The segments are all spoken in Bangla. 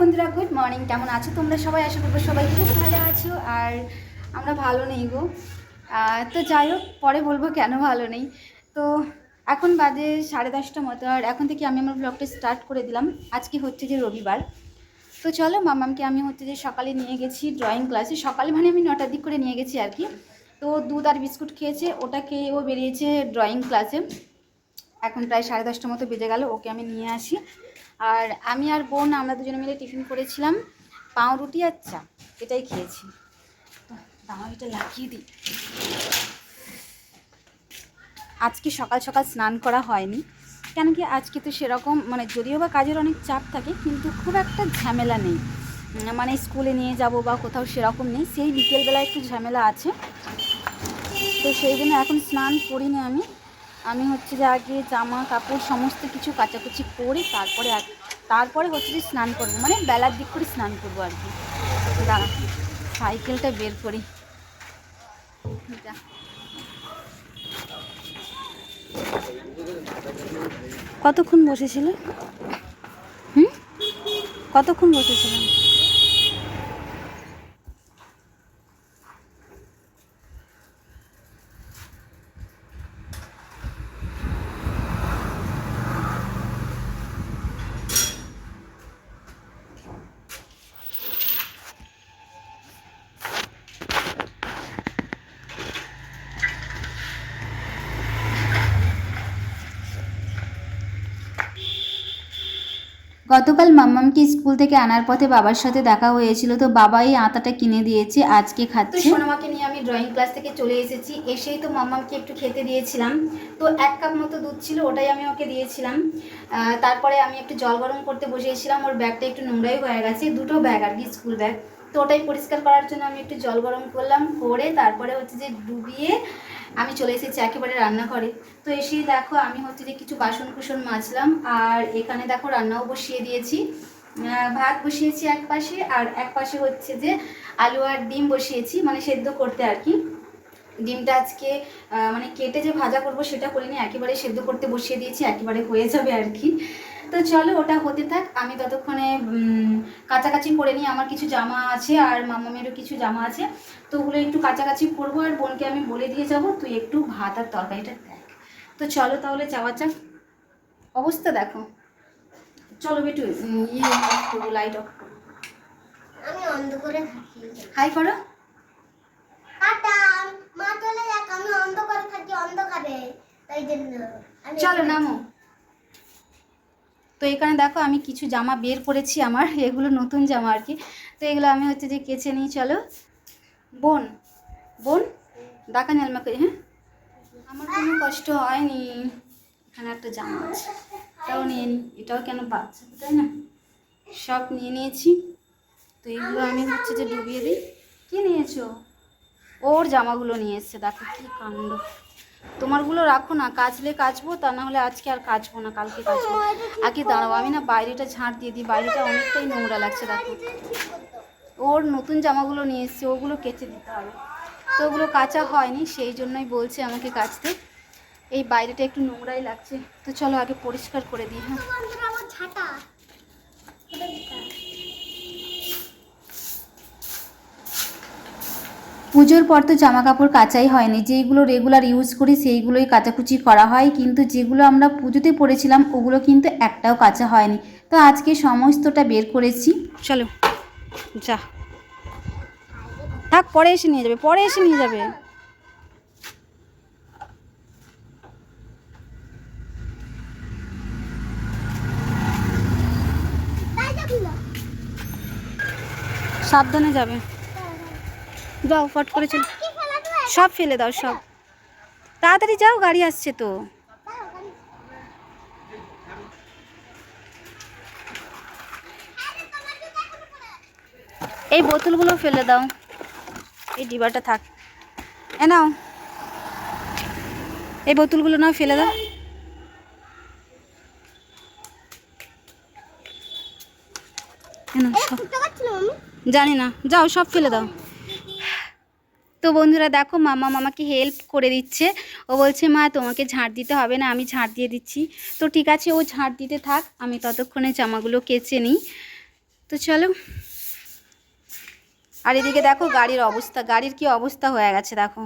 বন্ধুরা গুড মর্নিং কেমন আছো তোমরা সবাই? আশা করব সবাই খুব ভালো আছো, আর আমরা ভালো নেই গো। তো যাই হোক, পরে বলব কেন ভালো নেই। তো এখন বাজে সাড়ে দশটা মতো, আর এখন থেকে আমি আমার ব্লগটা স্টার্ট করে দিলাম। আজকে হচ্ছে যে রবিবার। তো চলো, মামামকে আমি হচ্ছে যে সকালে নিয়ে গেছি ড্রয়িং ক্লাসে সকালে মানে আমি নটার দিক করে নিয়ে গেছি আর কি। তো দুধ আর বিস্কুট খেয়েছে, ওটা খেয়ে ও বেরিয়েছে ড্রয়িং ক্লাসে এখন প্রায় সাড়ে দশটার মতো বেজে গেল, ওকে আমি নিয়ে আসি। আর আমি আর বোন, আমরা দুজনে মিলে টিফিন করেছিলাম, পাউরুটি আর চা, এটাই খেয়েছি। এটা লাগিয়ে দিই। আজকে সকাল সকাল স্নান করা হয়নি, কেন কি আজকে তো সেরকম মানে যদিও বা কাজের অনেক চাপ থাকে, কিন্তু খুব একটা ঝামেলা নেই। মানে স্কুলে নিয়ে যাব বা কোথাও সেরকম নেই, সেই বিকেলবেলা একটু ঝামেলা আছে। তো সেই জন্য এখন স্নান করিনি আমি। আমি হচ্ছে যে আগে জামা, কাপড় সমস্ত কিছু কাচাকুচি করে তারপরে তারপরে হচ্ছে যে স্নান করব মানে বেলার দিক করে স্নান করব আর কি। সাইকেলটা বের করি। কতক্ষণ বসেছিল? হুম? কতক্ষণ বসেছিলাম গতকাল মাম্মামকে স্কুল থেকে আনার পথে বাবার সাথে দেখা হয়েছিল তো বাবা এই আতাটা কিনে দিয়েছে আজকে খাচ্ছে। সোনামাকে নিয়ে আমি ড্রয়িং ক্লাস থেকে চলে এসেছি এসেই তো মাম্মামকে একটু খেতে দিয়েছিলাম। তো এক কাপ মতো দুধ ছিল ওটাই আমি ওকে দিয়েছিলাম। তারপরে আমি একটু জল গরম করতে বসিয়েছিলাম ওর ব্যাগটা একটু নোংরাই হয়ে গেছে দুটো ব্যাগ আর কি স্কুল ব্যাগ। তো ওটাই পরিষ্কার করার জন্য আমি একটু জল গরম করলাম করে তারপরে হচ্ছে যে ডুবিয়ে আমি চলে এসেছি একেবারে রান্নাঘরে। তো এসে দেখো আমি হচ্ছে যে কিছু বাসন কুসন মাজলাম আর এখানে দেখো রান্নাও বসিয়ে দিয়েছি। ভাত বসিয়েছি এক পাশে আর এক পাশে হচ্ছে যে আলু আর ডিম বসিয়েছি মানে সেদ্ধ করতে আর কি। ডিমটা আজকে মানে কেটে যে ভাজা করব সেটা করিনি, একেবারে সেদ্ধ করতে বসিয়ে দিয়েছি, একেবারে হয়ে যাবে আর কি। তো চলো ওটা হতে থাক। আমি ততক্ষণে কাছাকাছি করে নিই। আমার কিছু জামা আছে আর মামামেরও কিছু জামা আছে। তো ওগুলো একটু কাছাকাছি করব আর বোনকে আমি বলে দিয়ে যাব তুই একটু ভাত আর তরকারিটা দেখ। তো চলো তাহলে যাওয়া যাক। অবস্থা দেখো। চলো বেটু ইয়ে অফ করব লাইট অফ করব। আমি থাকি। হাই করো। টাটা মা চলে যাক আমি থাকি অন্ধকারে। তাই জন্য আমি চলো নামো। তো এখানে দেখো আমি কিছু জামা বের করেছি আমার, এগুলো নতুন জামা আর কি। তো এগুলো আমি হচ্ছে যে কেচে নিই, চলো। বোন বোন দেখা ডাকা নেলমাকে হ্যাঁ? আমার কোনো কষ্ট হয়নি। এখানে একটা জামা আছে, এটাও নিয়ে নিই এটাও কেন বাচ্চা, তাই না? সব নিয়ে নিয়েছি। তো এগুলো আমি হচ্ছে যে ডুবিয়ে দিই। কী নিয়েছো? ওর জামাগুলো নিয়ে এসছে, দেখো কী কাণ্ড। তোমারগুলো রাখো না, কাচলে কাচবো, তা না হলে আজকে আর কাচবো না, কালকে কাচবো। আগে দাঁড়াও, আমি না বাইরেটা ঝাঁট দিয়ে দিই, বাইরেটা অনেকটাই নোংরা লাগছে, দেখো। ওর নতুন জামাগুলো নিয়ে এসছে, ওগুলো কেচে দিতে হবে। তো ওগুলো কাচা হয়নি, সেই জন্যই বলছে আমাকে কাচতে। এই বাইরেটা একটু নোংরাই লাগছে, তো চলো আগে পরিষ্কার করে দিই হ্যাঁ। পুজোর পর তো জামা কাপড় কাচাই হয়নি। যেইগুলো রেগুলার ইউজ করি, সেইগুলোই কাচাকুচি করা হয়। কিন্তু যেগুলো আমরা পুজোতে পরেছিলাম, ওগুলো কিন্তু একটাও কাচা হয়নি। তো আজকে সমস্তটা বের করেছি। চলো, যা। থাক, পরে এসে নিয়ে যাবে, পরে এসে নিয়ে যাবে। সাবধানে যাবে। যাও ফট করে চল। সব ফেলে দাও, সব। তাড়াতাড়ি যাও, গাড়ি আসছে তো। এই বোতলগুলো ফেলে দাও। এই ডিবাটা থাক। এ নাও। এই বোতলগুলো নাও, ফেলে দাও। জানি না। যাও, সব ফেলে দাও। তো বন্ধুরা দেখো মামা মামাকে হেল্প করে দিচ্ছে। ও বলছে, মা, তোমাকে ঝাঁট দিতে হবে না, আমি ঝাঁট দিয়ে দিচ্ছি। তো ঠিক আছে, ও ঝাঁট দিতে থাক, আমি ততক্ষণে জামাগুলো কেচে নিই। তো চলো। আর এদিকে দেখো গাড়ির অবস্থা, গাড়ির কি অবস্থা হয়ে গেছে দেখো।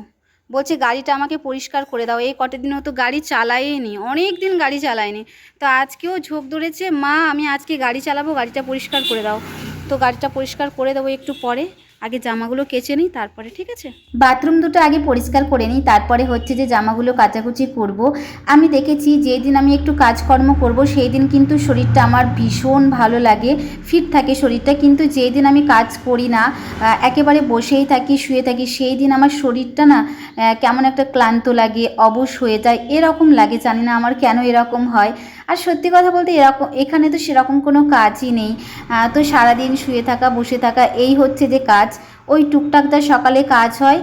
বলছে, গাড়িটা আমাকে পরিষ্কার করে দাও। এই কটা দিনও তো গাড়ি চালাইনি অনেক দিন গাড়ি চালায়নি। তো আজকেও ঝোঁক ধরেছে, মা, আমি আজকে গাড়ি চালাবো, গাড়িটা পরিষ্কার করে দাও। তো গাড়িটা পরিষ্কার করে দেবো একটু পরে। আগে জামাগুলো কেচে নিই, তারপরে ঠিক আছে? বাথরুম দুটো আগে পরিষ্কার করে নিই, তারপরে হচ্ছে যে জামাগুলো কাচাকুচি করব। আমি দেখেছি যেই দিন আমি একটু কাজকর্ম করব সেই দিন কিন্তু শরীরটা আমার ভীষণ ভালো লাগে ফিট থাকে শরীরটা। কিন্তু যেই দিন আমি কাজ করি না একেবারে বসেই থাকি, শুয়ে থাকি সেই দিন আমার শরীরটা না কেমন একটা ক্লান্ত লাগে, অবশ হয়ে যায়, এরকম লাগে। জানি না আমার কেন এরকম হয়। আর সত্যি কথা বলতে এরকম, এখানে তো সেরকম কোনো কাজই নেই। তো সারাদিন শুয়ে থাকা, বসে থাকা, এই হচ্ছে যে কাজ। ওই টুকটাক যা সকালে কাজ হয়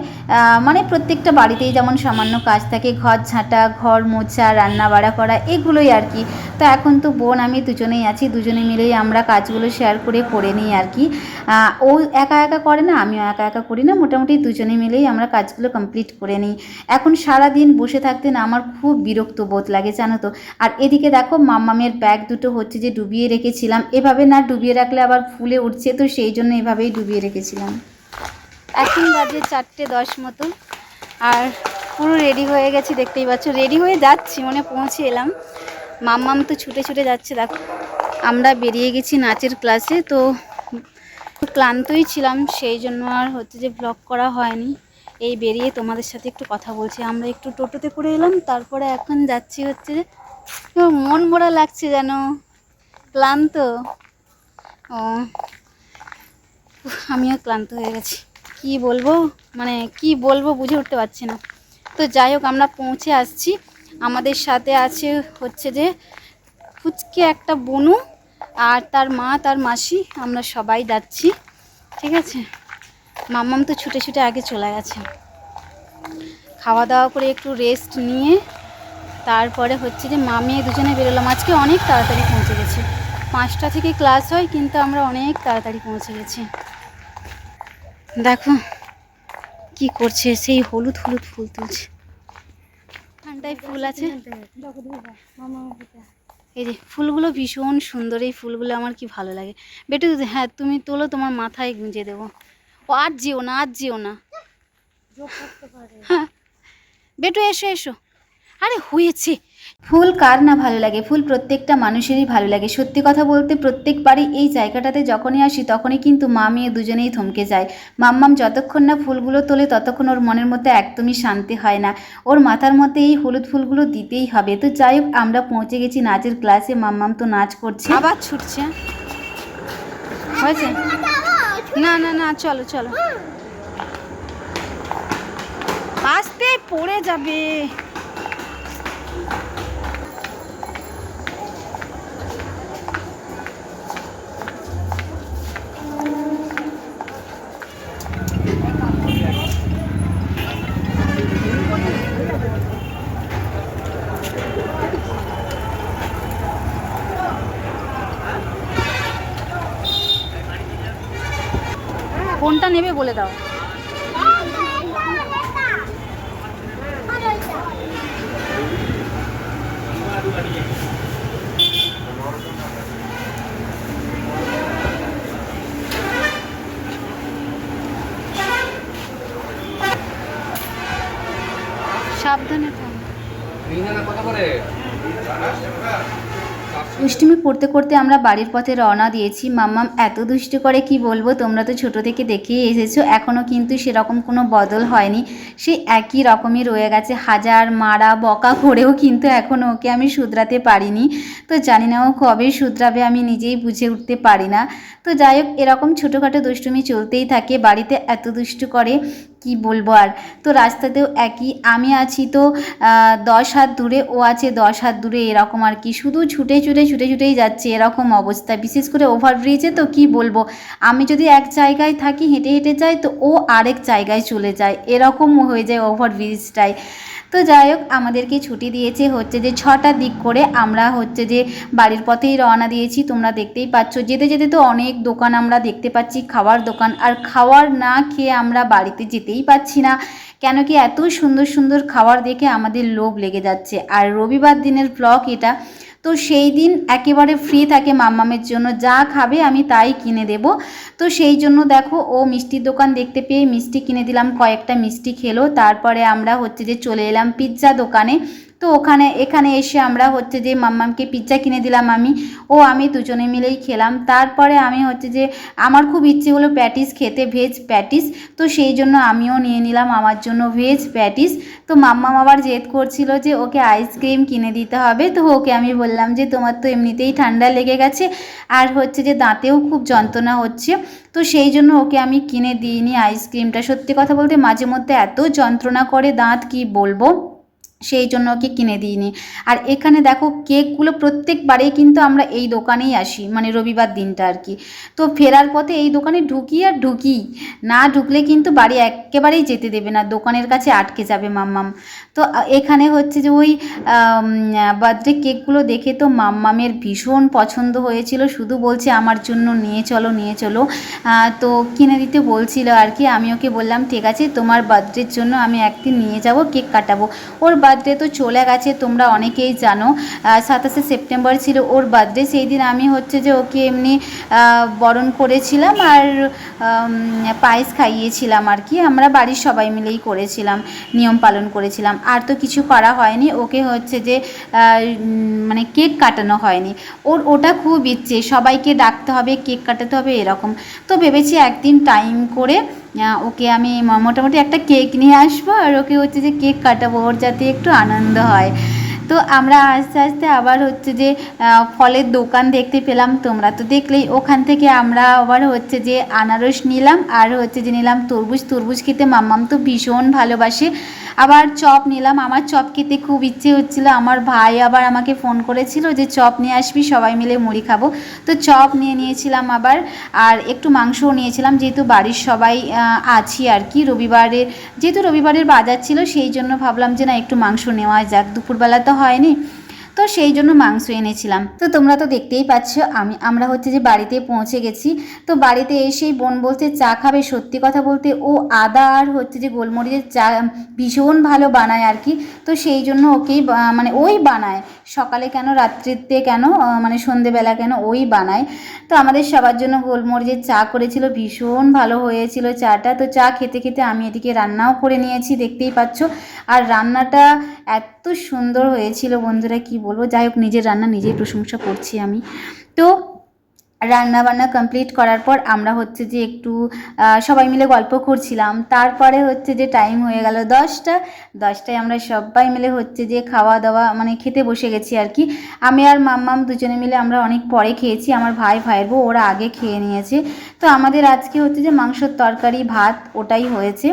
মানে প্রত্যেকটা বাড়িতেই যেমন সামান্য কাজ থাকে, ঘর ঝাঁটা, ঘর মোছা, রান্না বাড়া করা, এগুলোই আর কি। তো এখন তো বোন, আমি দুজনেই আছি, দুজনে মিলেই আমরা কাজগুলো শেয়ার করে করে নিই আর কি। ও একা একা করে না, আমিও একা একা করি না, মোটামুটি দুজনে মিলেই আমরা কাজগুলো কমপ্লিট করে নিই। এখন সারা দিন বসে থাকতে না আমার খুব বিরক্ত বোধ লাগে, জানো তো। আর এদিকে দেখো, মাম্মামের ব্যাগ দুটো হচ্ছে যে ডুবিয়ে রেখেছিলাম, এভাবে না ডুবিয়ে রাখলে আবার ফুলে উঠছে, তো সেই জন্য এভাবেই ডুবিয়ে রেখেছিলাম। এখন বাজে চারটে দশ মতো। আর পুরো রেডি হয়ে গেছি, দেখতেই পাচ্ছ। রেডি হয়ে যাচ্ছি মানে পৌঁছে এলাম। মাম্মাম তো ছুটে ছুটে যাচ্ছে, দেখো। আমরা বেরিয়ে গেছি নাচের ক্লাসে তো ক্লান্তই ছিলাম, সেই জন্য আর হচ্ছে যে ব্লগ করা হয়নি। এই বেরিয়ে তোমাদের সাথে একটু কথা বলছি। আমরা একটু টোটোতে করে এলাম, তারপরে এখন যাচ্ছি হচ্ছে যে মন মরা লাগছে যেন। ক্লান্ত। ও, আমিও ক্লান্ত হয়ে গেছি। কি বলব? মানে কি বলব বুঝে উঠতে পারছি না। তো যাই হোক, আমরা পৌঁছে আসছি। আমাদের সাথে আছে হচ্ছে যে ফুচকে একটা বনু আর তার মা, তার মাসি। আমরা সবাই যাচ্ছি, ঠিক আছে? মাম্মাম তো ছুটে ছুটে আগে চলে গেছে। খাওয়া দাওয়া করে একটু রেস্ট নিয়ে তারপরে হচ্ছে যে মা মেয়ে দুজনে বেরোলাম। আজকে অনেক তাড়াতাড়ি পৌঁছে গেছি। পাঁচটা থেকে ক্লাস হয়, কিন্তু আমরা অনেক তাড়াতাড়ি পৌঁছে গেছি। দেখো কি করছে সেই হলুদ হলুদ ফুল তুলছে। ঠান্ডায় ফুল আছে? এই যে ফুলগুলো ভীষণ সুন্দর এই ফুলগুলো আমার কি ভালো লাগে। বেটু হ্যাঁ তুমি তোলো তোমার মাথায় গুঁজে দেবো। ও আর যেও না আর যেও না। হ্যাঁ। বেটু এসো এসো। আরে হয়েছে। ফুল কার না ভালো লাগে? ফুল প্রত্যেকটা মানুষেরই ভালো লাগে। সত্যি কথা বলতে প্রত্যেকবারই এই জায়গাটাতে যখনই আসি, তখনই কিন্তু মা মেয়ে দুজনেই থমকে যায়। মাম্মাম যতক্ষণ না ফুলগুলো তোলে, ততক্ষণ ওর মনের মধ্যে একদমই শান্তি হয় না। ওর মাথার মধ্যে এই হলুদ ফুলগুলো দিতেই হবে। তো যাই হোক, আমরা পৌঁছে গেছি নাচের ক্লাসে। মাম্মাম তো নাচ করছে। আবার ছুটছে। হয়েছে? না না না, চলো চলো। আসতে পড়ে যাবে। নেবে বলে দাও। সাবধানে থাকো দুষ্টুমি করতে করতে আমরা বাড়ির পথে রওনা দিয়েছি। মাম্মাম, এত দুষ্টু করে কি বলব? তোমরা তো ছোট থেকে দেখেই এসেছ। এখনও কিন্তু সেরকম কোনো বদল হয়নি। সে একই রকমই রয়ে গেছে। হাজার মারা বকা করেও কিন্তু এখনও ওকে আমি শুধরাতে পারিনি। তো জানি না ও কবে শুধরাবে, আমি নিজেই বুঝে উঠতে পারি না। তো যাই হোক, এরকম ছোটোখাটো দুষ্টুমি চলতেই থাকে। বাড়িতে এত দুষ্টু করে কি বলব আর? তো রাস্তাতেও একই, আমি আছি তো দশ হাত দূরে, ও আছে দশ হাত দূরে, এরকম আর কি। শুধু ছুটে ছুটে ছুটে ছুটেই যাচ্ছে এরকম অবস্থা। বিশেষ করে ওভারব্রিজে তো কি বলব? আমি যদি এক জায়গায় থাকি, হেঁটে হেঁটে যাই, তো ও আরেক জায়গায় চলে যায়। এরকম হয়ে যায় ওভারব্রিজটায় তো যাই হোক, আমাদেরকে ছুটি দিয়েছে হচ্ছে যে ছটার দিক করে আমরা হচ্ছে যে বাড়ির পথেই রওনা দিয়েছি। তোমরা দেখতেই পাচ্ছ, যেতে যেতে তো অনেক দোকান আমরা দেখতে পাচ্ছি, খাওয়ার দোকান। আর খাওয়ার না খেয়ে আমরা বাড়িতে যেতেই পাচ্ছি না। কেন কি এত সুন্দর সুন্দর খাবার দেখে আমাদের লোভ লেগে যাচ্ছে। আর রবিবার দিনের ব্লগ এটা। তো সেই দিন একেবারে ফ্রি থাকে মাম্মামের জন্য। যা খাবে আমি তাই কিনে দেব। তো সেই জন্য দেখো, ও মিষ্টির দোকান দেখতে পেয়ে মিষ্টি কিনে দিলাম। কয়েকটা মিষ্টি খেলো। তারপরে আমরা হচ্ছে যে চলে এলাম পিৎজা দোকানে। তো ওখানে, এখানে এসে আমরা হচ্ছে যে মাম্মামকে পিৎজা কিনে দিলাম আমি। ও, আমি দুজনে মিলেই খেলাম। তারপরে আমি হচ্ছে যে আমার খুব ইচ্ছে হলো প্যাটিস খেতে ভেজ প্যাটিস। তো সেই জন্য আমিও নিয়ে নিলাম আমার জন্য ভেজ প্যাটিস। তো মাম্মাম আবার জেদ করছিল যে ওকে আইসক্রিম কিনে দিতে হবে। তো ওকে আমি বললাম যে, তোমার তো এমনিতেই ঠান্ডা লেগে গেছে। আর হচ্ছে যে দাঁতেও খুব যন্ত্রণা হচ্ছে। তো সেই জন্য ওকে আমি কিনে দিইনি আইসক্রিমটা সত্যি কথা বলতে মাঝে মধ্যে এত যন্ত্রণা করে দাঁত, কি বলব? সেই জন্য ওকে কিনে দিইনি। আর এখানে দেখো কেকগুলো প্রত্যেকবারেই কিন্তু আমরা এই দোকানেই আসি মানে রবিবার দিনটা আর কি। তো ফেরার পথে এই দোকানে ঢুকি আর ঢুকি। না ঢুকলে কিন্তু বাড়ি একেবারেই যেতে দেবে না, দোকানের কাছে আটকে যাবে মাম্মাম। তো এখানে হচ্ছে যে ওই বার্থডে কেকগুলো দেখে তো মাম্মামের ভীষণ পছন্দ হয়েছিল, শুধু বলছে আমার জন্য নিয়ে চলো নিয়ে চলো। তো কিনে দিতে বলছিল আর কি, আমি ওকে বললাম, ঠিক আছে, তোমার বার্থডের জন্য আমি একদিন নিয়ে যাব, কেক কাটাবো। ওর বার্থডে তো চলে গেছে, তোমরা অনেকেই জানো। সাতাশে সেপ্টেম্বর ছিল ওর বার্থডে, সেই দিন আমি হচ্ছে যে ওকে এমনি বরণ করেছিলাম আর পায়েস খাইয়েছিলাম আর কি। আমরা বাড়ির সবাই মিলেই করেছিলাম, নিয়ম পালন করেছিলাম। আর তো কিছু করা হয়নি, ওকে হচ্ছে যে মানে কেক কাটানো হয়নি। ওর ওটা খুব ইচ্ছে, সবাইকে ডাকতে হবে, কেক কাটাতে হবে, এরকম। তো ভেবেছি একদিন টাইম করে ওকে আমি মোটামুটি একটা কেক নিয়ে আসব আর ওকে হচ্ছে যে কেক কাটাবো, ওর যাতে একটু আনন্দ হয়। তো আমরা আস্তে আস্তে আবার হচ্ছে যে ফলের দোকান দেখতে পেলাম তোমরা। তো দেখলেই ওখান থেকে আমরা আবার হচ্ছে যে আনারস নিলাম আর হচ্ছে যে নিলাম তরমুজ। তরমুজ খেতে মাম্মাম তো ভীষণ ভালোবাসে। আবার চপ নিলাম। আমার চপ খেতে খুব ইচ্ছে হচ্ছিল। আমার ভাই আবার আমাকে ফোন করেছিল যে, চপ নিয়ে আসবি, সবাই মিলে মুড়ি খাব। তো চপ নিয়ে নিয়েছিলাম আবার। আর একটু মাংসও নিয়েছিলাম। যেহেতু বাড়ির সবাই আছি আর কি, রবিবারের, যেহেতু রবিবারের বাজার ছিল, সেই জন্য ভাবলাম যে, না, একটু মাংস নেওয়া যাক। দুপুরবেলা তো হয়নি। তো সেই জন্য মাংস এনেছিলাম। তো তোমরা তো দেখতেই পাচ্ছ, আমি, আমরা হচ্ছে যে বাড়িতে পৌঁছে গেছি। তো বাড়িতে এসেই বোন বলছে, চা খাবে? সত্যি কথা বলতে ও আদা আর হচ্ছে যে গোলমরিচের চা ভীষণ ভালো বানায় আর কি। তো সেই জন্য ওকেই মানে ওই বানায়। সকালে কেন, রাত্রিতে কেন মানে সন্ধেবেলা কেন ওই বানায়। তো আমাদের সবার জন্য গোলমরিচের চা করেছিল, ভীষণ ভালো হয়েছিল চাটা। তো চা খেতে খেতে আমি এদিকে রান্নাও করে নিয়েছি, দেখতেই পাচ্ছ। আর রান্নাটা এত সুন্দর হয়েছিল বন্ধুরা, কি বলব? যাই হোক, নিজের রান্না নিজেই প্রশংসা করছি আমি। তো রান্না বান্না কমপ্লিট করার পর আমরা হচ্ছে যে একটু সবাই মিলে গল্প করছিলাম। তারপরে হচ্ছে যে টাইম হয়ে গেল দশটা। দশটায় আমরা সবাই মিলে হচ্ছে যে খাওয়া দাওয়া মানে খেতে বসে গেছি আর কি। আমি আর মাম্মাম দুজনে মিলে আমরা অনেক পরে খেয়েছি। আমার ভাই, ভাইয়ের বউ, ওরা আগে খেয়ে নিয়েছে। তো আমাদের আজকে হচ্ছে যে মাংসর তরকারি, ভাত, ওটাই হয়েছে।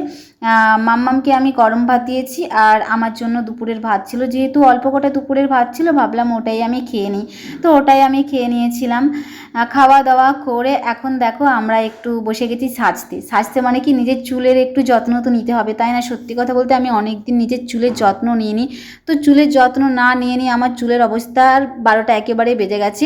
মাম্মামকে আমি গরম ভাত দিয়েছি আর আমার জন্য দুপুরের ভাত ছিল। যেহেতু অল্প কটা দুপুরের ভাত ছিল, ভাবলাম ওটাই আমি খেয়ে নিই। তো ওটাই আমি খেয়ে নিয়েছিলাম। খাওয়া দাওয়া করে এখন দেখো আমরা একটু বসে গেছি সাজতে। সাজতে মানে কি নিজের চুলের একটু যত্ন তো নিতে হবে, তাই না? সত্যি কথা বলতে আমি অনেক দিন নিজের চুলের যত্ন নিয়ে নিই তো চুলের যত্ন না নিয়ে নিয়ে আমার চুলের অবস্থা বারোটা একেবারে বেজে গেছে।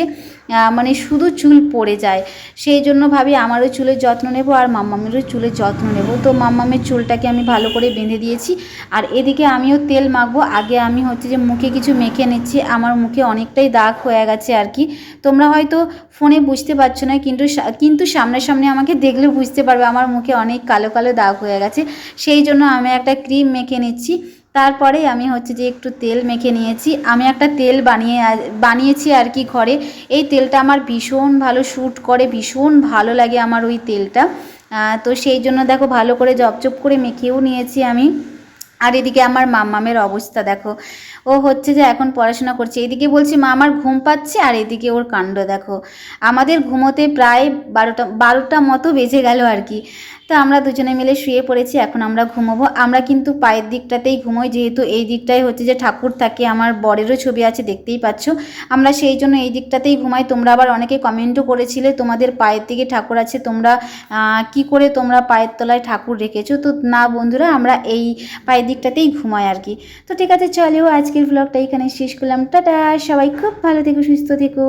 মানে শুধু চুল পড়ে যায়। সেই জন্য ভাবি আমারও চুলের যত্ন নেব আর মাম্মামেরও চুলের যত্ন নেব। তো মাম্মামের চুলটাকে আমি ভালো করে বেঁধে দিয়েছি। আর এদিকে আমিও তেল মাখবো। আগে আমি হচ্ছে যে মুখে কিছু মেখে নিচ্ছি। আমার মুখে অনেকটাই দাগ হয়ে গেছে আর কি। তোমরা হয়তো ফোনে বুঝতে পারছ না, কিন্তু কিন্তু সামনাসামনি আমাকে দেখলে বুঝতে পারবে আমার মুখে অনেক কালো কালো দাগ হয়ে গেছে। সেই জন্য আমি একটা ক্রিম মেখে নিচ্ছি। তারপরে আমি হচ্ছে যে একটু তেল মেখে নিয়েছি। আমি একটা তেল বানিয়ে, বানিয়েছি আর কি ঘরে। এই তেলটা আমার ভীষণ ভালো শ্যুট করে, ভীষণ ভালো লাগে আমার ওই তেলটা। তো সেই জন্য দেখো ভালো করে জপচপ করে মেখেও নিয়েছি আমি। আর এদিকে আমার মাম্মামের অবস্থা দেখো। ও হচ্ছে যে এখন পড়াশোনা করছে। এদিকে বলছি, মা, আমার ঘুম পাচ্ছে। আর এদিকে ওর কাণ্ড, দেখো। আমাদের ঘুমোতে প্রায় বারোটা বারোটা মতো বেজে গেল আর কি। তো আমরা দুজনে মিলে শুয়ে পড়েছি, এখন আমরা ঘুমোবো। আমরা কিন্তু পায়ের দিকটাতেই ঘুমোই, যেহেতু এই দিকটাই হচ্ছে যে ঠাকুর থাকে, আমার বরেরও ছবি আছে, দেখতেই পাচ্ছ। আমরা সেই জন্য এই দিকটাতেই ঘুমাই। তোমরা আবার অনেকে কমেন্টও করেছিলে, তোমাদের পায়ের দিকে ঠাকুর আছে, তোমরা কি করে তোমরা পায়ের তলায় ঠাকুর রেখেছো? তো না বন্ধুরা, আমরা এই পায়ের দিকটাতেই ঘুমাই আর কি। তো ঠিক আছে, চলেও আজকের ব্লগটা এখানে শেষ করলাম। টাটা সবাই খুব ভালো থেকো সুস্থ থেকো।